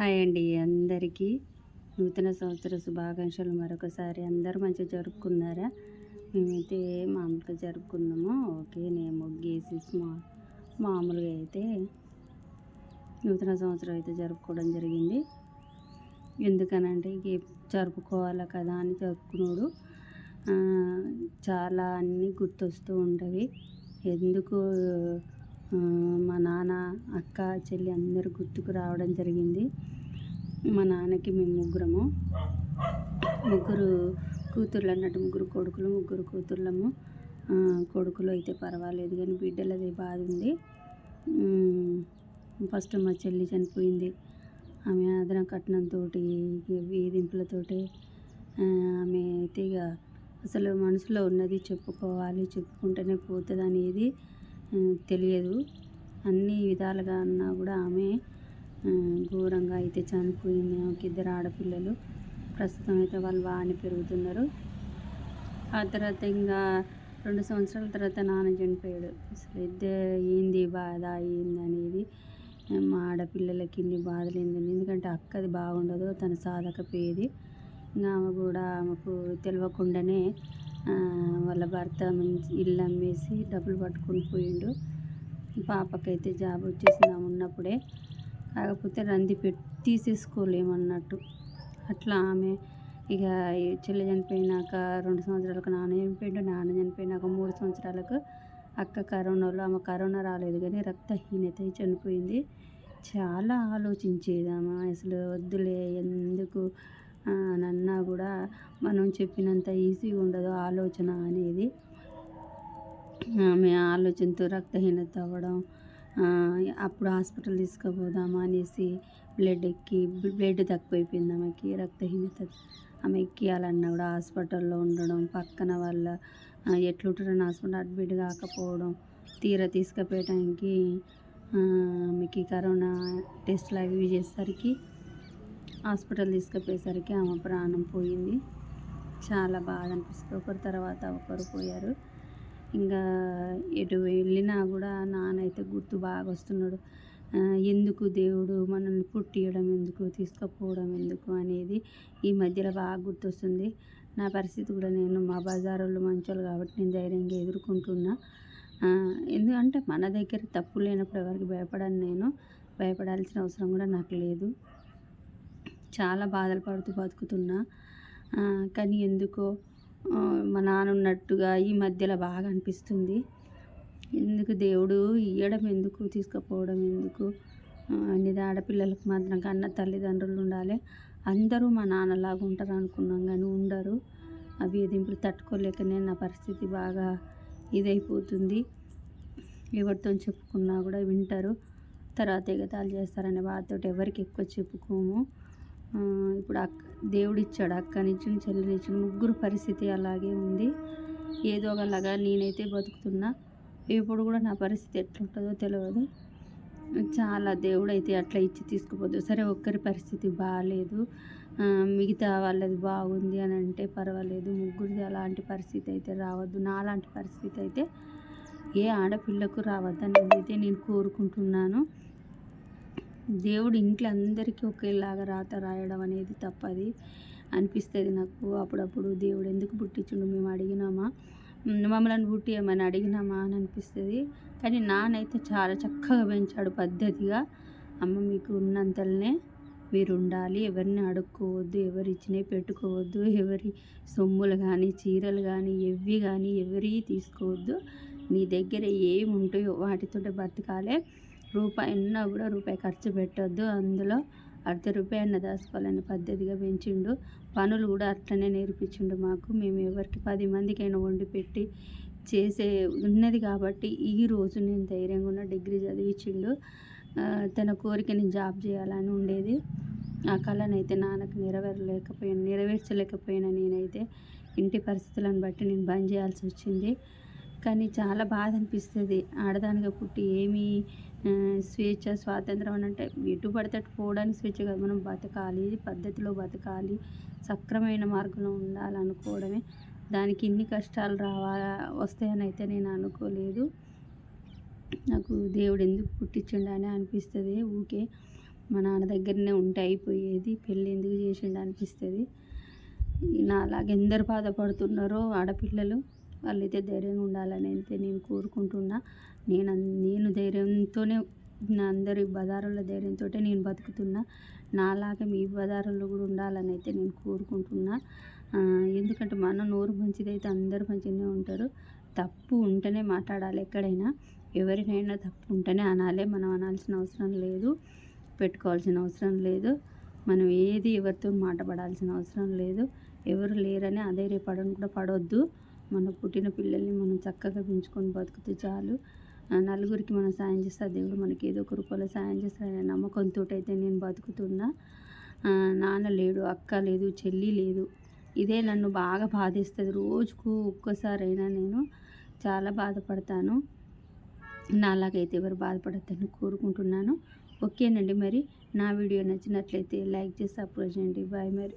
Hi అండి అందరికీ. నూతన సంవత్సర శుభాకాంక్షలు మరొకసారి. అందరూ మంచిగా జరుపుకున్నారా? మేమైతే మామూలుగా జరుపుకున్నాము. ఓకే నేను ముగ్గేసి మా మామూలుగా అయితే నూతన సంవత్సరం అయితే జరుపుకోవడం జరిగింది. ఎందుకనంటే ఇక జరుపుకోవాలా కదా అని జరుపుకున్నాడు. చాలా అన్నీ గుర్తొస్తూ ఉంటవి. ఎందుకు మా నాన్న అక్క చెల్లి అందరూ గుర్తుకు రావడం జరిగింది. మా నాన్నకి మేము ముగ్గురము. ముగ్గురు కూతుర్లు అన్నట్టు ముగ్గురు కొడుకులు ముగ్గురు కూతుర్లము. కొడుకులు అయితే పర్వాలేదు కానీ బిడ్డలది బాధ ఉంది. ఫస్ట్ మా చెల్లి చనిపోయింది. ఆమె అదన కట్నంతో వేధింపులతోటి ఆమె అయితే ఇక అసలు మనసులో ఉన్నది చెప్పుకోవాలి చెప్పుకుంటేనే పోతుంది అనేది తెలియదు. అన్ని విధాలుగా అన్నా కూడా ఆమె ఘోరంగా అయితే చనిపోయింది. ఆమెకి ఇద్దరు ఆడపిల్లలు. ప్రస్తుతం అయితే వాళ్ళు బాగానే పెరుగుతున్నారు. ఆ తర్వాత ఇంకా రెండు సంవత్సరాల తర్వాత నాన్న చనిపోయాడు. అసలు ఇద్దరు ఏంది బాధ అయ్యింది అనేది? మా ఆడపిల్లలకి ఇన్ని బాధలు ఏందని ఎందుకంటే అక్కది బాగుండదు తను సాధకపోయేది ఇంకా ఆమె కూడా ఆమెకు తెలియకుండానే వాళ్ళ భర్త ఇల్లు అమ్మేసి డబ్బులు పట్టుకొని పోయిండు. పాపకైతే జాబ్ వచ్చేసింది ఉన్నప్పుడే. కాకపోతే రంది పెట్టి తీసేసుకోలేమన్నట్టు. అట్లా ఆమె ఇక చెల్లి చనిపోయినాక రెండు సంవత్సరాలకు నాన్న చనిపోయిండు నాన్న చనిపోయినాక మూడు సంవత్సరాలకు అక్క కరోనాలో ఆమె కరోనా రాలేదు కానీ రక్తహీనత చనిపోయింది. చాలా ఆలోచించేదామా అసలు వద్దులే ఎందుకు అని అన్నా కూడా మనం చెప్పినంత ఈజీగా ఉండదు ఆలోచన అనేది. ఆమె ఆలోచనతో రక్తహీనత అవ్వడం అప్పుడు హాస్పిటల్ తీసుకుపోదామా అనేసి బ్లడ్ ఎక్కి బ్లడ్ తక్కువైపోయింది ఆమెకి రక్తహీనత ఆమె ఎక్కియాలన్నా కూడా హాస్పిటల్లో ఉండడం పక్కన వాళ్ళ ఎట్లుంటారని హాస్పిటల్ అడ్మిట్ కాకపోవడం తీర తీసుకుపోయటానికి ఆమెకి కరోనా టెస్ట్లు అవి చేసేసరికి హాస్పిటల్ తీసుకుపోయేసరికి ఆమె ప్రాణం పోయింది. చాలా బాధ అనిపిస్తుంది. ఒకరి తర్వాత ఒకరు పోయారు. ఇంకా ఎటు వెళ్ళినా కూడా నాన్న అయితే గుర్తు బాగా వస్తున్నాడు. ఎందుకు దేవుడు మనల్ని పుట్టియడం ఎందుకు తీసుకుపోవడం ఎందుకు అనేది ఈ మధ్యలో బాగా గుర్తొస్తుంది. నా పరిస్థితి కూడా నేను మా బజారులో మంచోళ్ళు కాబట్టి నేను ధైర్యంగా ఎదుర్కొంటున్నా. ఎందుకంటే మన దగ్గర తప్పు లేనప్పుడు ఎవరికి భయపడను నేను. భయపడాల్సిన అవసరం కూడా నాకు లేదు. చాలా బాధలు పడుతూ బతుకుతున్నా. కానీ ఎందుకో మా నాన్న ఉన్నట్టుగా ఈ మధ్యలో బాగా అనిపిస్తుంది. ఎందుకు దేవుడు ఇవ్వడం ఎందుకు తీసుకుపోవడం ఎందుకు? అనేది ఆడపిల్లలకు మాత్రం కన్నా తల్లిదండ్రులు ఉండాలి. అందరూ మా నాన్నలాగా ఉంటారు అనుకున్నాం కానీ ఉండరు. ఆ వేధింపులు తట్టుకోలేకనే నా పరిస్థితి బాగా ఇదైపోతుంది. ఎవరితో చెప్పుకున్నా కూడా వింటారు. తర్వాత ఎగతాలు చేస్తారనే బాధతో ఎవరికి ఎక్కువ చెప్పుకోము. ఇప్పుడు అక్క దేవుడు ఇచ్చాడు అక్కనిచ్చిన చెల్లినిచ్చిన ముగ్గురు పరిస్థితి అలాగే ఉంది. ఏదో ఒకలాగా నేనైతే బతుకుతున్నా. ఎప్పుడు కూడా నా పరిస్థితి ఎట్లుంటుందో తెలియదు చాలా దేవుడు అయితే అట్లా ఇచ్చి తీసుకుపోదు. సరే ఒక్కరి పరిస్థితి బాగాలేదు మిగతా వాళ్ళది బాగుంది అని అంటే పర్వాలేదు. ముగ్గురిది అలాంటి పరిస్థితి అయితే రావద్దు. నాలాంటి పరిస్థితి అయితే ఏ ఆడపిల్లకు రావద్దని అయితే నేను కోరుకుంటున్నాను. దేవుడు ఇంట్లో అందరికీ ఒకేలాగా రాత రాయడం అనేది తప్పది అనిపిస్తుంది నాకు. అప్పుడప్పుడు దేవుడు ఎందుకు పుట్టించుండు మేము అడిగినామా? మమ్మల్ని పుట్టియమని అడిగినామా? అని అనిపిస్తుంది. కానీ నానైతే చాలా చక్కగా పెంచాడు పద్ధతిగా. అమ్మ మీకు ఉన్నంతలనే మీరు ఉండాలి ఎవరిని అడుక్కోవద్దు ఎవరి ఇచ్చినవి పెట్టుకోవద్దు ఎవరి సొమ్ములు కానీ చీరలు కానీ ఎవ్వి కానీ ఎవరి తీసుకోవద్దు. నీ దగ్గర ఏమి ఉంటాయో వాటితో బతకాలే. రూపాయి ఉన్నా కూడా రూపాయి ఖర్చు పెట్టొద్దు. అందులో అర్ధ రూపాయి అన్న దాచుకోవాలనే పద్ధతిగా పెంచిండు. పనులు కూడా అట్లనే నేర్పించిండు మాకు. మేము ఎవరికి పది మందికైనా వండి పెట్టి చేసే ఉన్నది కాబట్టి ఈ రోజు నేను ధైర్యంగా ఉన్న డిగ్రీ చదివించిండు. తన కోరిక నేను జాబ్ చేయాలని ఉండేది. ఆ కళనైతే నాన్నకు నెరవేరలేకపోయాను నెరవేర్చలేకపోయినా నేనైతే. ఇంటి పరిస్థితులను బట్టి నేను బంద్ చేయాల్సి వచ్చింది. కానీ చాలా బాధ అనిపిస్తుంది ఆడదానిగా పుట్టి ఏమి స్వేచ్ఛ స్వాతంత్రం అని అంటే ఎటు పడితే పోవడానికి స్వేచ్ఛ కాదు. మనం బతకాలి పద్ధతిలో బతకాలి సక్రమైన మార్గంలో ఉండాలనుకోవడమే. దానికి ఇన్ని కష్టాలు రావాలా వస్తాయని అయితే నేను అనుకోలేదు. నాకు దేవుడు ఎందుకు పుట్టించండి అని అనిపిస్తుంది. ఊకే మా నాన్న దగ్గరనే ఉంటే అయిపోయేది. పెళ్ళి ఎందుకు చేసిండు అనిపిస్తుంది. నా అలాగే ఎందరు బాధపడుతున్నారో ఆడపిల్లలు. వాళ్ళైతే ధైర్యంగా ఉండాలని అయితే నేను కోరుకుంటున్నా. నేను అన్- నేను ధైర్యంతోనే నా అందరి బజారుల ధైర్యంతో నేను బతుకుతున్నా. నాలాగా మీ బజారుల్లో కూడా ఉండాలని అయితే నేను కోరుకుంటున్నా. ఎందుకంటే మన నోరు మంచిదైతే అందరూ మంచిగానే ఉంటారు. తప్పు ఉంటేనే మాట్లాడాలి ఎక్కడైనా. ఎవరినైనా తప్పు ఉంటేనే అనాలి. మనం అనాల్సిన అవసరం లేదు. పెట్టుకోవాల్సిన అవసరం లేదు. మనం ఏది ఎవరితో మాట పడాల్సిన అవసరం లేదు. ఎవరు లేరని అధైర్యపడని కూడా పడవద్దు మన పుట్టిన పిల్లల్ని మనం చక్కగా పెంచుకొని బతికితే చాలు. నలుగురికి మనం సాయం చేస్తే దేవుడు మనకి ఏదో ఒక రూపంలో సాయం చేస్తాడనే నమ్మకంతో అయితే నేను బతుకుతున్నా. నాన్న లేడు అక్క లేదు చెల్లి లేదు. ఇదే నన్ను బాగా బాధిస్తుంది. రోజుకు ఒక్కసారైనా నేను చాలా బాధపడతాను. నాలాగైతే ఎవరు బాధపడద్దని కోరుకుంటున్నాను. ఓకేనండి మరి. నా వీడియో నచ్చినట్లయితే లైక్ చేసి సపోర్ట్ చేయండి. బాయ్ మరి.